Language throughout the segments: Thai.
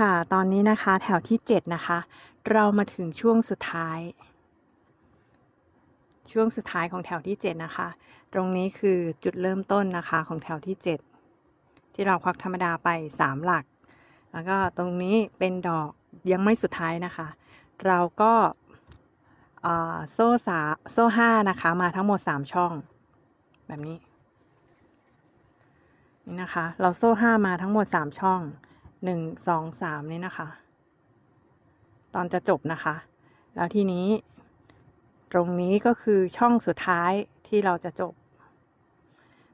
ค่ะ ตอนนี้นะคะแถวที่ 7 นะคะ เรามาถึงช่วงสุดท้าย ช่วงสุดท้ายของแถวที่ 7 นะคะ ตรงนี้คือจุดเริ่มต้นนะคะของแถวที่ 7 ที่เราควักธรรมดาไป 3 หลัก แล้วก็ตรงนี้เป็นดอกยังไม่สุดท้ายนะคะ เราก็โซ่สาโซ่ห้านะคะ มาทั้งหมด 3 ช่อง แบบนี้ นี่นะคะ เราโซ่ห้ามาทั้งหมด 3 ช่อง หนึ่งสองสามนี่นะคะ ตอนจะจบนะคะ แล้วทีนี้ ตรงนี้ก็คือช่องสุดท้ายที่เราจะจบ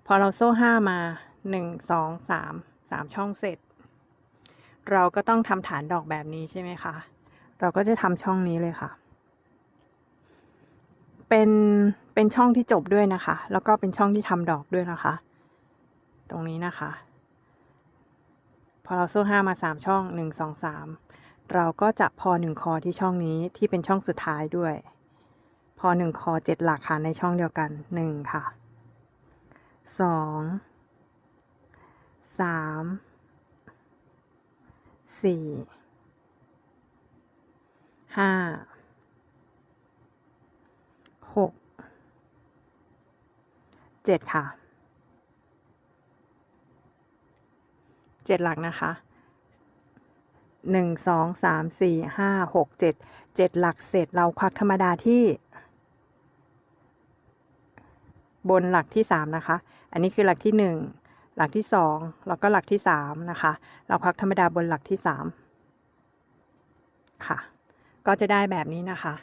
พอเราโซ่ห้ามาหนึ่งสองสามสามช่องเสร็จ เราก็ต้องทำฐานดอกแบบนี้ใช่ไหมคะ เราก็จะทำช่องนี้เลยค่ะ เป็นเป็นช่องที่จบด้วยนะคะ แล้วก็เป็นช่องที่ทำดอกด้วยนะคะ ตรงนี้นะคะ พอเราโซ่ห้ามาสามช่องหนึ่งสองสามเราก็จะพอหนึ่งคอที่ช่องนี้ที่เป็นช่องสุดท้ายด้วย พอหนึ่งคอเจ็ดหลักค่ะในช่องเดียวกันหนึ่งค่ะสองสามสี่ห้าหกเจ็ดค่ะ เจ็ดหลักนะคะหนึ่งสองสามสี่ห้าหกเจ็ดเจ็ดหลักเสร็จเราควักธรรมดาที่ บนหลักที่สามนะคะ อันนี้คือหลักที่หนึ่งหลักที่สองแล้วก็หลักที่สามนะคะ เราควักธรรมดาบนหลักที่สามค่ะ ก็จะได้แบบนี้นะคะ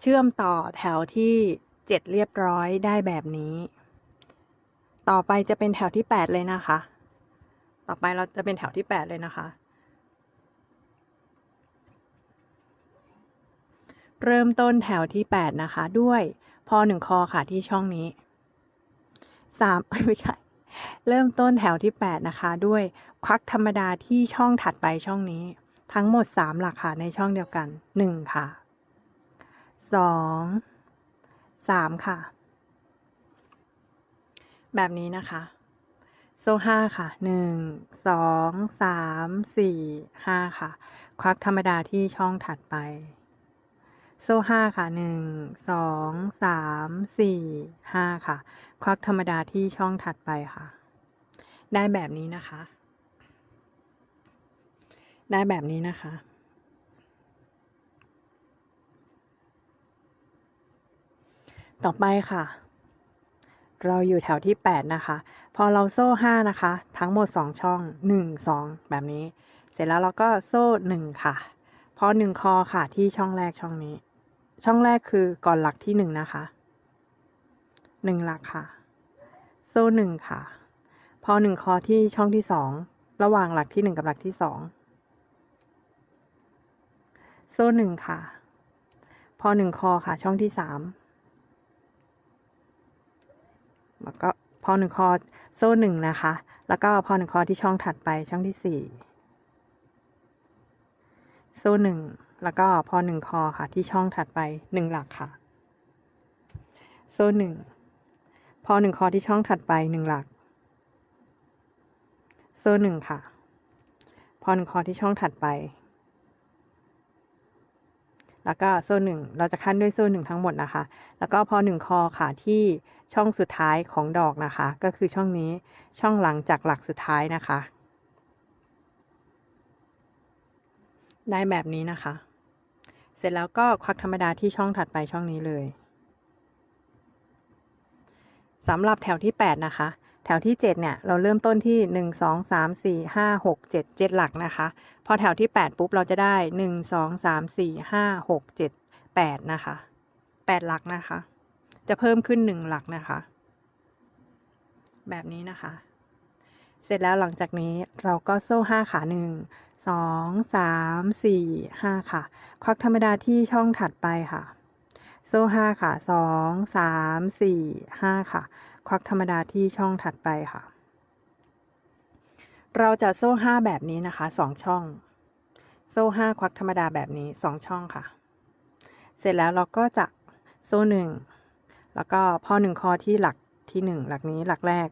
เชื่อมต่อแถวที่เจ็ดเรียบร้อยได้แบบนี้ ต่อไปจะเป็นแถวที่แปดเลยนะคะ ต่อไปเราจะเป็นแถวที่แปดเลยนะคะ เริ่มต้นแถวที่แปดนะคะ ด้วยพอหนึ่งคอค่ะที่ช่องนี้สามไม่ใช่ เริ่มต้นแถวที่แปดนะคะ ด้วยควักธรรมดาที่ช่องถัดไปช่องนี้ ทั้งหมดสามหลักค่ะในช่องเดียวกันหนึ่งค่ะสองสามค่ะ แบบนี้นะคะ โซ่ห้าค่ะหนึ่งสองสามสี่ห้าค่ะ ควักธรรมดาที่ช่องถัดไป โซ่ห้าค่ะหนึ่งสองสามสี่ห้าค่ะ ควักธรรมดาที่ช่องถัดไปค่ะ ได้แบบนี้นะคะ ได้แบบนี้นะคะต่อไปค่ะ เราอยู่แถวที่ 8 นะคะ พอเราโซ่ 5 นะคะ ทั้งหมด 2 ช่อง 1 2 แบบนี้ เสร็จแล้วเราก็โซ่ 1 ค่ะ พอ 1 คอค่ะที่ช่องแรกช่องนี้ ช่องแรกคือก่อนหลักที่ 1 นะคะ 1 หลักค่ะ โซ่ 1 ค่ะ พอ 1 คอที่ช่องที่ 2 ระหว่างหลักที่ 1 กับหลักที่ 2 โซ่ 1 ค่ะ พอ 1 คอค่ะช่องที่ 3 แล้วก็พอหนึ่งคอโซ่หนึ่งนะคะ แล้วก็พอหนึ่งคอที่ช่องถัดไปช่องที่สี่โซ่หนึ่งแล้วก็พอหนึ่งคอค่ะ ที่ช่องถัดไปหนึ่งหลักค่ะ โซ่หนึ่งพอหนึ่งคอที่ช่องถัดไปหนึ่งหลัก โซ่หนึ่งค่ะ พอหนึ่งคอที่ช่องถัดไป แล้วก็โซ่หนึ่งเราจะขั้นด้วยโซ่หนึ่งทั้งหมดนะคะ แล้วก็พอหนึ่งคอค่ะที่ช่องสุดท้ายของดอกนะคะ ก็คือช่องนี้ช่องหลังจากหลักสุดท้ายนะคะ ได้แบบนี้นะคะ เสร็จแล้วก็ควักธรรมดาที่ช่องถัดไปช่องนี้เลยสำหรับแถวที่ 8 นะคะ แถวที่ 7 เนี่ย เราเริ่มต้นที่ 1 2 3 4 5 6 7 7 หลักนะคะ พอแถวที่ 8 ปุ๊บ เราจะได้ 1 2 3 4 5 6 7 8 นะคะ 8 หลักนะคะ จะเพิ่มขึ้น 1 หลักนะคะ แบบนี้นะคะ เสร็จแล้วหลังจากนี้เราก็โซ่ 5 ขา 1 2 3 4 5 ค่ะ ควักธรรมดาที่ช่องถัดไปค่ะ โซ่ห้าค่ะสองสามสี่ห้าค่ะ ควักธรรมดาที่ช่องถัดไปค่ะ เราจะโซ่ห้าแบบนี้นะคะสองช่อง โซ่ห้าควักธรรมดาแบบนี้สองช่องค่ะ เสร็จแล้วเราก็จะโซ่หนึ่งแล้วก็พอหนึ่งคอที่หลักที่หนึ่งหลักนี้หลักแรก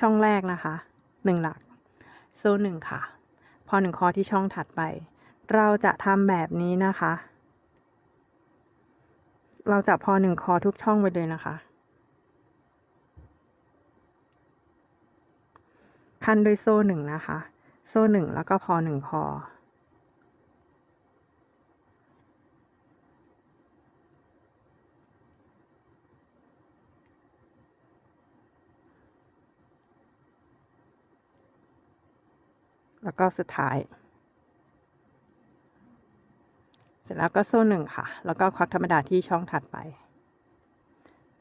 ช่องแรกนะคะหนึ่งหลัก โซ่หนึ่งค่ะ พอหนึ่งคอที่ช่องถัดไป เราจะทำแบบนี้นะคะ เราจะพอหนึ่งคอทุกช่องไปเลยนะคะ ขั้นด้วยโซ่หนึ่งนะคะ โซ่หนึ่งแล้วก็พอหนึ่งคอแล้วก็สุดท้าย เสร็จแล้วก็โซ่หนึ่งค่ะ แล้วก็ควักธรรมดาที่ช่องถัดไป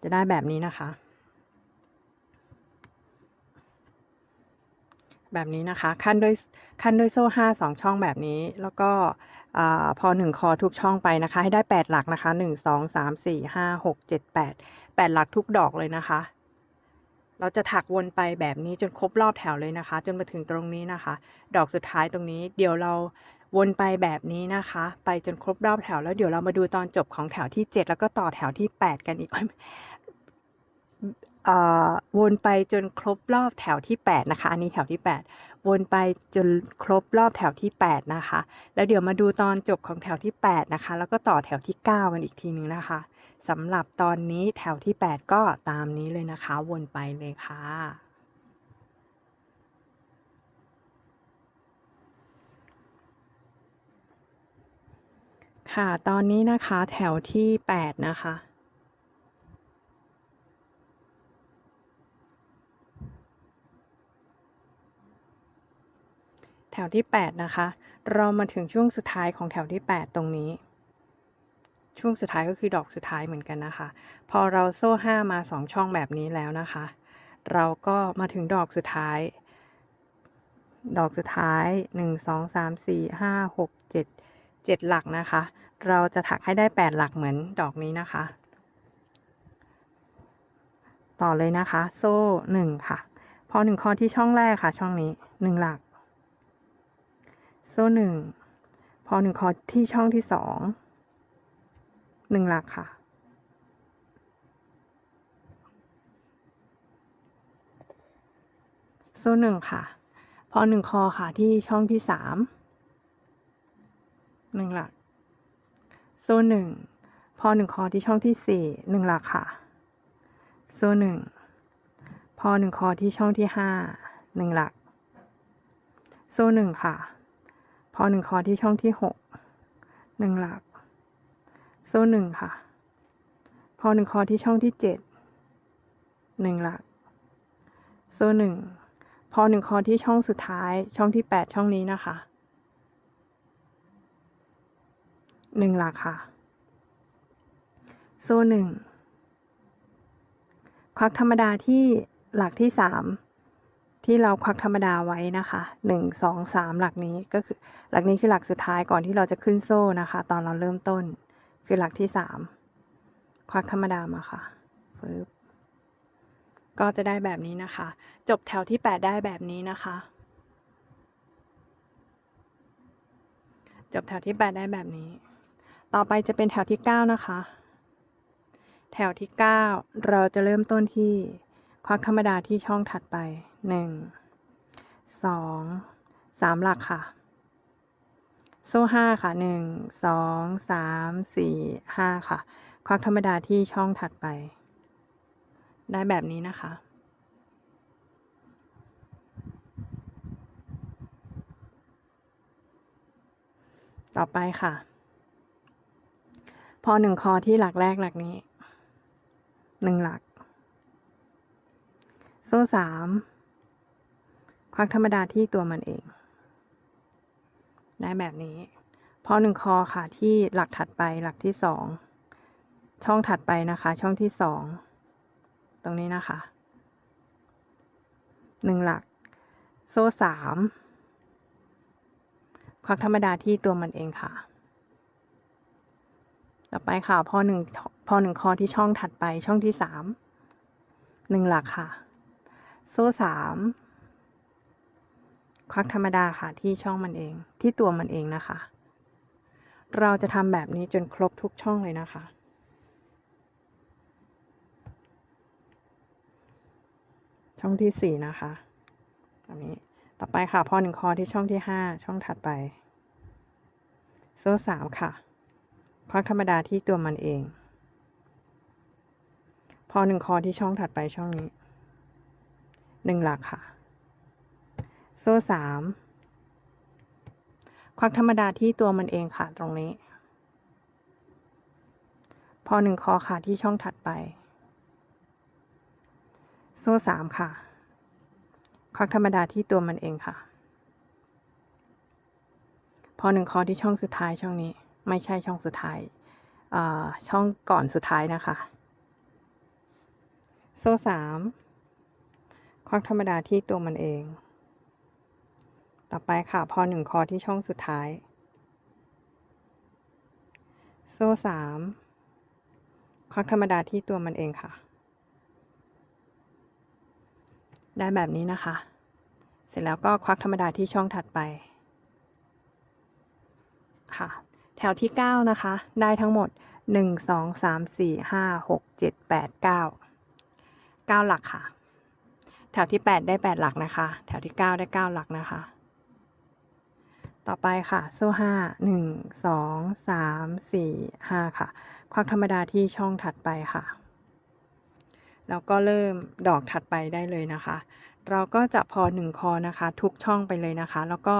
จะได้แบบนี้นะคะ แบบนี้นะคะ ขั้นด้วยขั้นด้วยโซ่ห้าสองช่องแบบนี้ แล้วก็พอหนึ่งคอทุกช่องไปนะคะ ให้ได้แปดหลักนะคะหนึ่งสองสามสี่ห้าหกเจ็ดแปดแปดหลักทุกดอกเลยนะคะ เราจะถักวนไปแบบนี้จนครบรอบแถวเลยนะคะ จนมาถึงตรงนี้นะคะ ดอกสุดท้ายตรงนี้ เดี๋ยวเราวนไปแบบนี้นะคะ ไปจนครบรอบแถวแล้วเดี๋ยวเรามาดูตอนจบของแถวที่ 7 แล้วก็ต่อแถวที่ 8 กันอีก วนไปจนครบรอบแถวที่ 8 นะคะ อันนี้แถวที่ 8 วนไปจนครบรอบแถวที่ 8 นะคะ แล้วเดี๋ยวมาดูตอนจบของแถวที่ 8 นะคะ แล้วก็ต่อแถวที่ 9 กันอีกทีนึงนะคะสำหรับตอนนี้แถวที่ 8 ก็ตามนี้เลยนะคะ วนไปเลยค่ะค่ะ ตอนนี้นะคะแถวที่ 8 นะคะ แถวที่ 8 นะคะ เรามาถึงช่วงสุดท้ายของแถวที่ 8 ตรงนี้ ช่วงสุดท้ายก็คือดอกสุดท้ายเหมือนกันนะคะ พอเราโซ่ 5 มา 2 ช่องแบบนี้แล้วนะคะ เราก็มาถึงดอกสุดท้าย ดอกสุดท้าย 1 2 3 4 5 6 7 7 หลักนะคะ เราจะถักให้ได้ 8 หลักเหมือนดอกนี้นะคะ ต่อเลยนะคะ โซ่ 1 ค่ะ พอ 1 คอที่ช่องแรกค่ะ ช่องนี้ 1 หลัก โซ่หนึ่ง พอหนึ่งคอที่ช่องที่สอง หนึ่งหลักค่ะ โซ่หนึ่งค่ะ พอหนึ่งคอค่ะที่ช่องที่สาม หนึ่งหลัก โซ่หนึ่ง พอหนึ่งคอที่ช่องที่สี่ หนึ่งหลักค่ะ โซ่หนึ่ง พอหนึ่งคอที่ช่องที่ห้า หนึ่งหลัก โซ่หนึ่งค่ะ พอหนึ่งคอที่ช่องที่หกหนึ่งหลัก โซ่หนึ่งค่ะ พอหนึ่งคอที่ช่องที่เจ็ดหนึ่งหลัก โซ่หนึ่งพอหนึ่งคอที่ช่องสุดท้ายช่องที่แปดช่องนี้นะคะหนึ่งหลักค่ะ โซ่หนึ่งควักธรรมดาที่หลักที่สาม ที่เราควักธรรมดาไว้นะคะหนึ่งสองสามหลักนี้ก็คือหลักนี้คือหลักสุดท้ายก่อนที่เราจะขึ้นโซ่นะคะ ตอนเราเริ่มต้น คือหลักที่สามควักธรรมดามาค่ะปึ๊บก็จะได้แบบนี้นะคะ จบแถวที่แปดได้แบบนี้นะคะ จบแถวที่แปดได้แบบนี้ ต่อไปจะเป็นแถวที่เก้านะคะ แถวที่เก้าเราจะเริ่มต้นที่ควักธรรมดาที่ช่องถัดไป หนึ่งสองสามหลักค่ะ โซ่ห้าค่ะหนึ่งสองสามสี่ห้าค่ะ ควักธรรมดาที่ช่องถัดไป ได้แบบนี้นะคะต่อไปค่ะ พอหนึ่งคอที่หลักแรกหลักนี้ หนึ่งหลัก โซ่สาม ควักธรรมดาที่ตัวมันเอง ได้แบบนี้ พอหนึ่งคอค่ะที่หลักถัดไปหลักที่สองช่องถัดไปนะคะ ช่องที่สองตรงนี้นะคะหนึ่งหลัก โซ่สามควักธรรมดาที่ตัวมันเองค่ะ ต่อไปค่ะ พอหนึ่งพอหนึ่งคอที่ช่องถัดไปช่องที่สามหนึ่งหลักค่ะ โซ่สาม ควักธรรมดาค่ะที่ช่องมันเอง ที่ตัวมันเองนะคะ เราจะทำแบบนี้จนครบทุกช่องเลยนะคะ ช่องที่สี่นะคะแบบนี้ต่อไปค่ะ พอหนึ่งคอที่ช่องที่ห้าช่องถัดไป โซ่สามค่ะควักธรรมดาที่ตัวมันเอง พอหนึ่งคอที่ช่องถัดไปช่องนี้หนึ่งหลักค่ะ โซ่สามควักธรรมดาที่ตัวมันเองค่ะตรงนี้ พอหนึ่งคอค่ะที่ช่องถัดไป โซ่สามค่ะ ควักธรรมดาที่ตัวมันเองค่ะ พอหนึ่งคอที่ช่องสุดท้ายช่องนี้ ไม่ใช่ช่องสุดท้ายอ่าช่องก่อนสุดท้ายนะคะ โซ่สามควักธรรมดาที่ตัวมันเอง ต่อไปค่ะพอหนึ่งคอที่ช่องสุดท้าย โซ่สามควักธรรมดาที่ตัวมันเองค่ะ ได้แบบนี้นะคะ เสร็จแล้วก็ควักธรรมดาที่ช่องถัดไป ค่ะ แถวที่ 9 นะคะ ได้ทั้งหมด 1 2 3 4 5 6 7 8 9 9 หลักค่ะ แถวที่ 8 ได้ 8 หลักนะคะ แถวที่ 9 ได้ 9 หลักนะคะ ต่อไปค่ะโซ่ห้าหนึ่งสองสามสี่ห้าค่ะ ควักธรรมดาที่ช่องถัดไปค่ะ แล้วก็เริ่มดอกถัดไปได้เลยนะคะ เราก็จะพอหนึ่งคอนะคะ ทุกช่องไปเลยนะคะ แล้วก็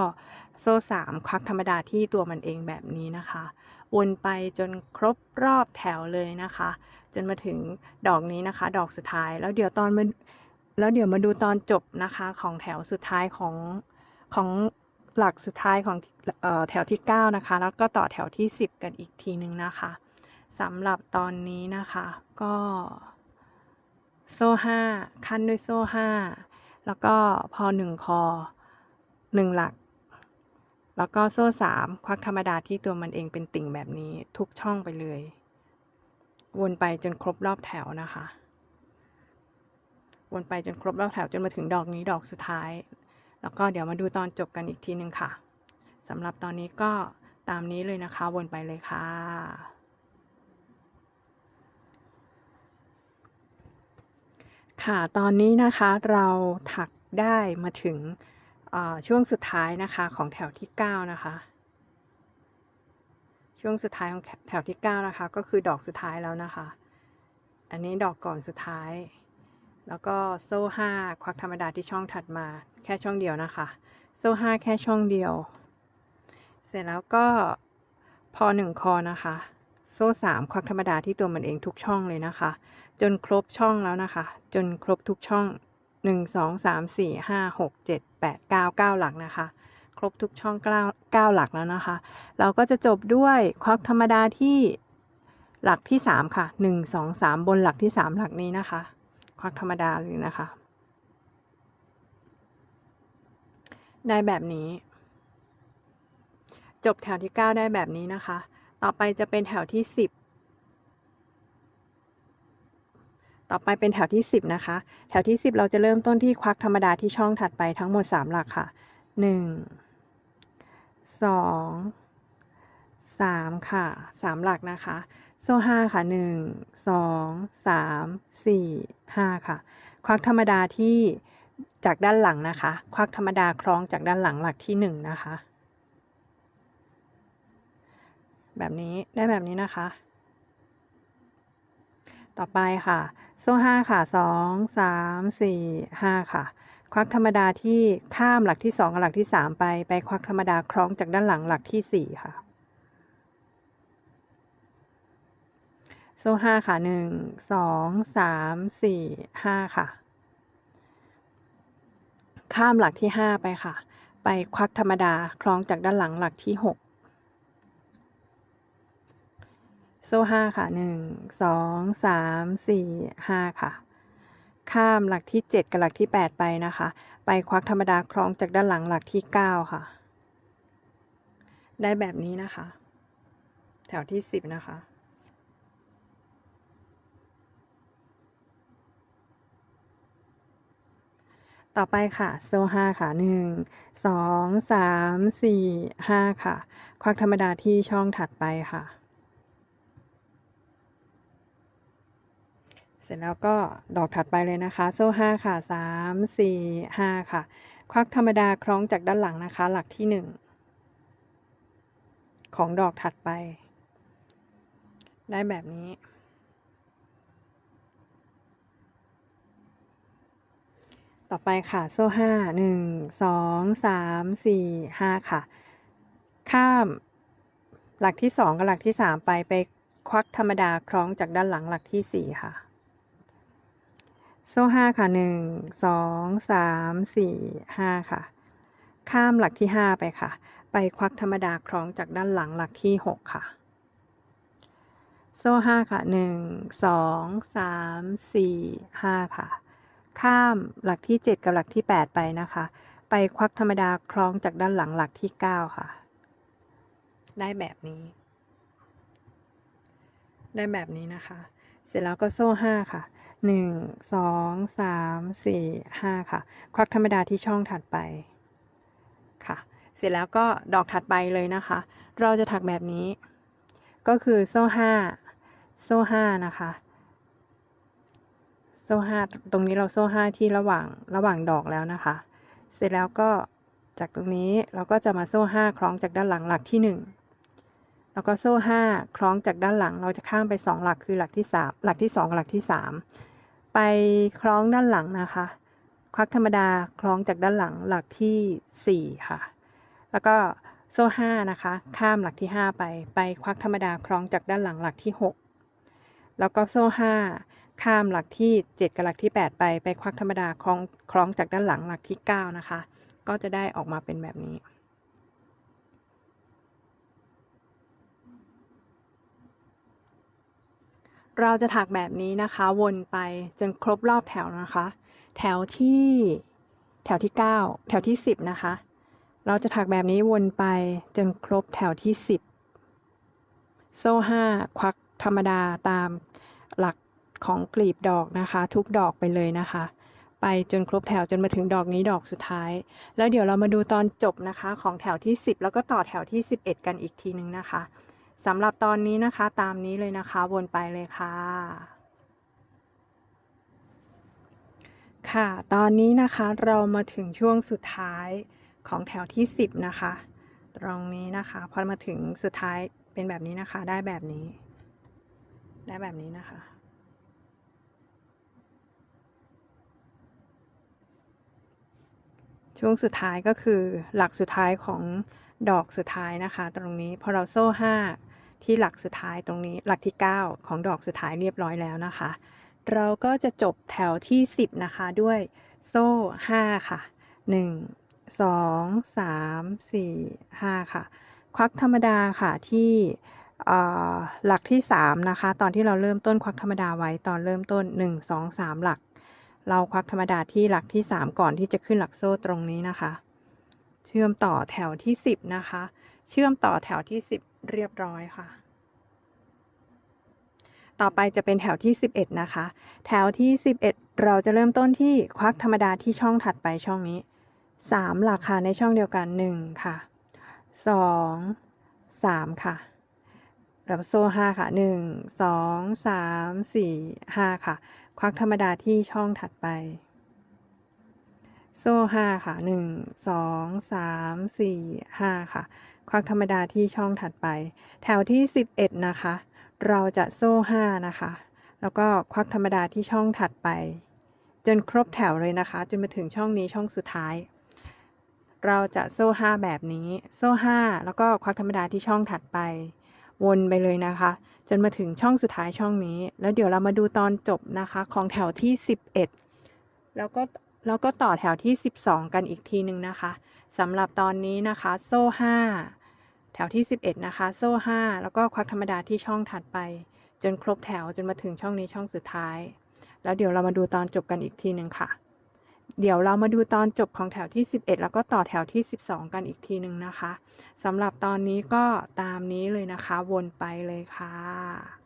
โซ่สามควักธรรมดาที่ตัวมันเองแบบนี้นะคะ วนไปจนครบรอบแถวเลยนะคะ จนมาถึงดอกนี้นะคะ ดอกสุดท้ายแล้วเดี๋ยวตอนมาแล้วเดี๋ยวมาดูตอนจบนะคะของแถวสุดท้ายของของ หลักสุดท้ายของออแถวที่ 9 นะคะ แล้วก็ต่อแถวที่ 10 กันอีกทีนึงนะคะสำหรับตอนนี้นะคะก็โซ่ห้าขั้นด้วยโซ่ห้าแล้วก็พอหนึ่งคอหนึ่งหลัก แล้วก็โซ่สามควักธรรมดาที่ตัวมันเองเป็นติ่งแบบนี้ทุกช่องไปเลย วนไปจนครบรอบแถวนะคะ วนไปจนครบรอบแถวจนมาถึงดอกนี้ดอกสุดท้าย แล้วก็เดี๋ยวมาดูตอนจบกันอีกทีนึงค่ะสำหรับตอนนี้ก็ตามนี้เลยนะคะ วนไปเลยค่ะ ค่ะตอนนี้นะคะเราถักได้มาถึงช่วงสุดท้ายนะคะของแถวที่ 9 นะคะ ช่วงสุดท้ายของแถวที่ 9 นะคะ ก็คือดอกสุดท้ายแล้วนะคะ อันนี้ดอกก่อนสุดท้าย แล้วก็โซ่ห้าควักธรรมดาที่ช่องถัดมา แค่ช่องเดียวนะคะ โซ่ห้าแค่ช่องเดียว เสร็จแล้วก็พอหนึ่งคอนะคะ โซ่สามควักธรรมดาที่ตัวมันเองทุกช่องเลยนะคะ จนครบช่องแล้วนะคะ จนครบทุกช่องหนึ่งสองสามสี่ห้าหกเจ็ดแปดเก้าเก้าหลักนะคะ ครบทุกช่องเก้าเก้าหลักแล้วนะคะ เราก็จะจบด้วยควักธรรมดาที่หลักที่สามค่ะหนึ่งสองสามบนหลักที่สามหลักนี้นะคะ ควักธรรมดาเลยนะคะ ได้แบบนี้ จบแถวที่ 9 ได้แบบนี้นะคะ ต่อไปจะเป็นแถวที่ 10 ต่อไปเป็นแถวที่ 10 นะคะ แถวที่ 10 เราจะเริ่มต้นที่ควักธรรมดาที่ช่องถัดไปทั้งหมด 3 หลักค่ะ 1 2 3 ค่ะ 3 หลักนะคะ โซ่ห้าค่ะหนึ่งสองสามสี่ห้าค่ะ ควักธรรมดาที่จากด้านหลังนะคะ ควักธรรมดาคล้องจากด้านหลังหลักที่หนึ่งนะคะ แบบนี้ได้แบบนี้นะคะ ต่อไปค่ะ โซ่ห้าค่ะสองสามสี่ห้าค่ะ ควักธรรมดาที่ข้ามหลักที่สองกับหลักที่สามไป ไปควักธรรมดาคล้องจากด้านหลังหลักที่สี่ค่ะ โซ่ห้าค่ะหนึ่งสองสามสี่ห้าค่ะ ข้ามหลักที่ห้าไปค่ะ ไปควักธรรมดาคล้องจากด้านหลังหลักที่หกโซ่ห้าค่ะหนึ่งสองสามสี่ห้าค่ะ ข้ามหลักที่เจ็ดกับหลักที่แปดไปนะคะ ไปควักธรรมดาคล้องจากด้านหลังหลักที่เก้าค่ะ ได้แบบนี้นะคะ แถวที่สิบนะคะ ต่อไปค่ะ โซ่ห้าค่ะหนึ่งสองสามสี่ห้าค่ะ ควักธรรมดาที่ช่องถัดไปค่ะ เสร็จแล้วก็ดอกถัดไปเลยนะคะ โซ่ห้าค่ะสามสี่ห้าค่ะ ควักธรรมดาคล้องจากด้านหลังนะคะ หลักที่หนึ่งของดอกถัดไป ได้แบบนี้ ต่อไปค่ะโซ่ห้าหนึ่งสองสามสี่ห้าค่ะ ข้ามหลักที่สองกับหลักที่สามไปไปควักธรรมดาคล้องจากด้านหลังหลักที่สี่ค่ะ โซ่ห้าค่ะหนึ่งสองสามสี่ห้าค่ะ ข้ามหลักที่ห้าไปค่ะ ไปควักธรรมดาคล้องจากด้านหลังหลักที่หกค่ะ โซ่ห้าค่ะหนึ่งสองสามสี่ห้าค่ะ ข้ามหลักที่เจ็ดกับหลักที่แปดไปนะคะ ไปควักธรรมดาคล้องจากด้านหลังหลักที่เก้าค่ะ ได้แบบนี้ ได้แบบนี้นะคะ เสร็จแล้วก็โซ่ห้าค่ะหนึ่งสองสามสี่ห้าค่ะ ควักธรรมดาที่ช่องถัดไปค่ะ เสร็จแล้วก็ดอกถัดไปเลยนะคะ เราจะถักแบบนี้ ก็คือโซ่ห้าโซ่ห้านะคะ ซ่ห้าตรงนี้เราโซ่ห้าที่ระหว่างระหว่างดอกแล้วนะคะ เสร็จแล้วก็จากตรงนี้เราก็จะมาโซ่ห้าคล้องจากด้านหลังหลักที่หนึ่งแล้วก็โซ่ห้าคล้องจากด้านหลังเราจะข้ามไปสองหลักคือหลักที่สามหลักที่สองหลักที่สามไปคล้องด้านหลังนะคะ ควักธรรมดาคล้องจากด้านหลังหลักที่สี่ค่ะ แล้วก็โซ่ห้านะคะ ข้ามหลักที่ห้าไป ไปควักธรรมดาคล้องจากด้านหลังหลักที่หกแล้วก็โซ่ห้า ข้ามหลักที่เจ็ดกับหลักที่แปดไปไปควักธรรมดาคล้องคล้องจากด้านหลังหลักที่เก้านะคะ ก็จะได้ออกมาเป็นแบบนี้ เราจะถักแบบนี้นะคะ วนไปจนครบรอบแถวนะคะ แถวที่แถวที่ 9 แถวที่ 10 นะคะ เราจะถักแบบนี้วนไปจนครบแถวที่ 10 โซ่ 5 ควักธรรมดาตามหลัก ของกลีบดอกนะคะ ทุกดอกไปเลยนะคะ ไปจนครบแถวจนมาถึงดอกนี้ดอกสุดท้าย แล้วเดี๋ยวเรามาดูตอนจบนะคะ ของแถวที่ 10 แล้วก็ต่อแถวที่ 11 กันอีกทีนึงนะคะสำหรับตอนนี้นะคะตามนี้เลยนะคะวนไปเลยค่ะค่ะ ตอนนี้นะคะเรามาถึงช่วงสุดท้ายของแถวที่ 10 นะคะ ตรงนี้นะคะ พอมาถึงสุดท้ายเป็นแบบนี้นะคะ ได้แบบนี้ ได้แบบนี้นะคะ ช่วงสุดท้ายก็คือหลักสุดท้ายของดอกสุดท้ายนะคะ ตรงนี้พอเราโซ่5ที่หลักสุดท้ายตรงนี้หลักที่ 9 ของดอกสุดท้ายเรียบร้อยแล้วนะคะ เราก็จะจบแถวที่ 10 นะคะด้วยโซ่ 5 ค่ะ 1 2 3 4 5 ค่ะ ควักธรรมดาค่ะที่หลักที่ 3 นะคะ ตอนที่เราเริ่มต้นควักธรรมดาไว้ตอนเริ่มต้น 1 2 3 หลัก เราควักธรรมดาที่หลักที่ 3 ก่อนที่จะขึ้นหลักโซ่ตรงนี้นะคะ เชื่อมต่อแถวที่ 10 นะคะ เชื่อมต่อแถวที่ 10 เรียบร้อยค่ะ ต่อไปจะเป็นแถวที่ 11 นะคะ แถวที่ 11 เราจะเริ่มต้นที่ควักธรรมดาที่ช่องถัดไปช่องนี้ 3 หลักค่ะในช่องเดียวกัน 1 ค่ะ 2 3 ค่ะ แล้วโซ่5ค่ะ1 2 3 4 5ค่ะ ควักธรรมดาที่ช่องถัดไป โซ่5ค่ะ1 2 3 4 5ค่ะ ควักธรรมดาที่ช่องถัดไป แถวที่11นะคะ เราจะโซ่5นะคะ แล้วก็ควักธรรมดาที่ช่องถัดไป จนครบแถวเลยนะคะ จนมาถึงช่องนี้ช่องสุดท้ายเราจะโซ่ 5 แบบนี้ โซ่ 5 แล้วก็ควักธรรมดาที่ช่องถัดไป วนไปเลยนะคะ จนมาถึงช่องสุดท้ายช่องนี้ แล้วเดี๋ยวเรามาดูตอนจบนะคะ ของแถวที่ 11 แล้วก็แล้วก็ต่อแถวที่ 12 กันอีกทีหนึ่งนะคะสำหรับตอนนี้นะคะ โซ่ 5 แถวที่ 11 นะคะ โซ่ 5 แล้วก็ควักธรรมดาที่ช่องถัดไป จนครบแถวจนมาถึงช่องนี้ช่องสุดท้าย แล้วเดี๋ยวเรามาดูตอนจบกันอีกทีหนึ่งค่ะ เดี๋ยวเรามาดูตอนจบของแถวที่ 11 แล้วก็ต่อแถวที่ 12 กันอีกทีหนึ่งนะคะสำหรับตอนนี้ก็ตามนี้เลยนะคะ วนไปเลยค่ะ